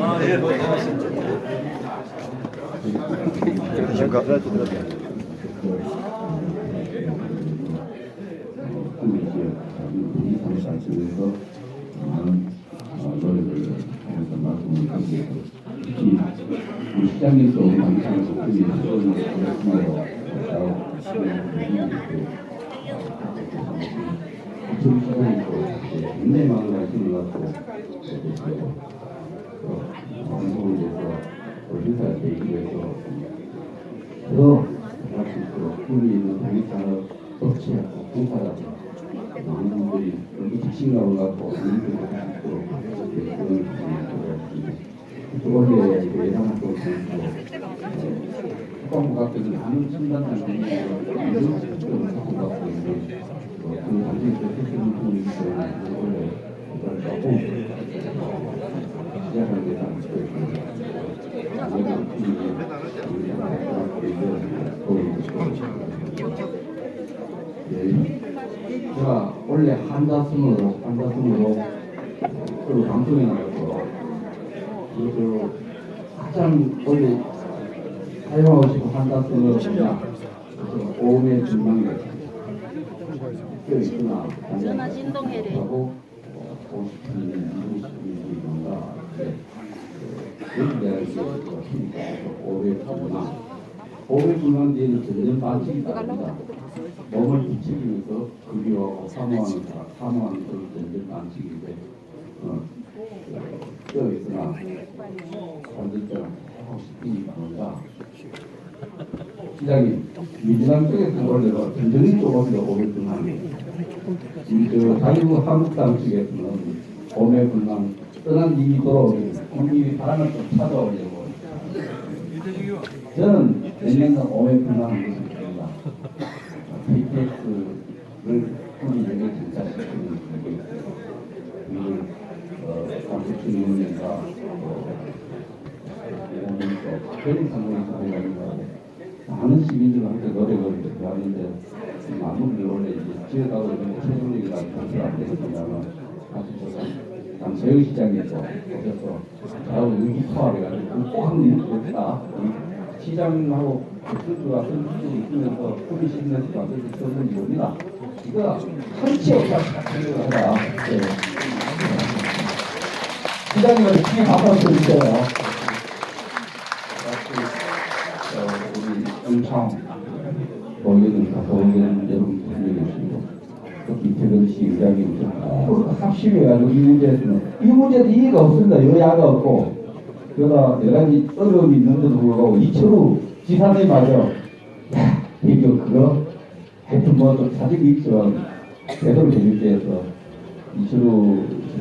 아, 예, 뭐, 어, 드리고 특히 우리 시장님도 방송에서 특히 수고를 하셨으므로 잘하고 시장님도 굉장히 많은 관심을 갖고 방송을 위해서 회사에 계기로 해서 더 할수 있도록 꿈이 있는 당일산업 업체하고 공사라고 많은 분들이 그런 자신감을 갖고 일을 할수 있도록 그런 그거에 예상 활동을 통해서 국방부각들은 많은 첨단한 이런 시스템을 갖고 갖고 있는데 그 당시 그 시스템을 통해서 원래 네. 제가 원래 한다승으로 한다승으로 그리고 방송에 나가서 그리고 가장 원래 사용하고 싶은 한다승으로 그냥 오음의 중망에 껴 있구나 전화 진동해래. 하고 보고 싶은 일이 이루고 싶은 일이 뭔가 그래서 내가 이제 오음의 중망 오음의 중망 뒤에는 점점 반칙이 따릅니다 몸을 부추기면서 급여하고 사모하는 사람, 사모하는 그런 점점 반칙인데 어, 껴 있으나 반대처럼 하고 뭔가 시장님, 민주당 쪽에서 원래가 전전이 조금 더 오랫동안 그 자유 한국당 측에서는 봄에 불만 떠난 님이 돌아오는 국민이 바람을 좀 찾아오려고 저는 내년은 봄에 불만한 것을 봅니다. KTX를 우리 여기 진짜 시키는 게 이걸 강수춘 의원님과 특별히 상황에서 하려고 많은 시민들한테 노력을 하는데 마무리를 원래 이제 지어가고 있는 최종적이라는 것을 안 되겠습니다만 아주 저 남서영 시장에서 오셔서 저하고 의기투합해가지고 꼭 한번 이루겠다 시장하고 선수가 선수들이 있으면서 꿈이 시면서 만들어진 그런 겁니다. 이거 한치 없다 생각을 하다. 네. 시장님한테 크게 박수 좀 주세요. 영창 모의는 보의원 여러분 또 김태근 씨 의장님 좀 합심해가지고 이 문제에서는 이 문제도 이의가 없습니다. 여야가 없고 그러다 여러 가지 어려움이 있는데도 불구하고 이철우 지사님 말이요. 야 이거 그거 하여튼 뭐좀 사정이 있지만 제대로 해줄게 해서 이철우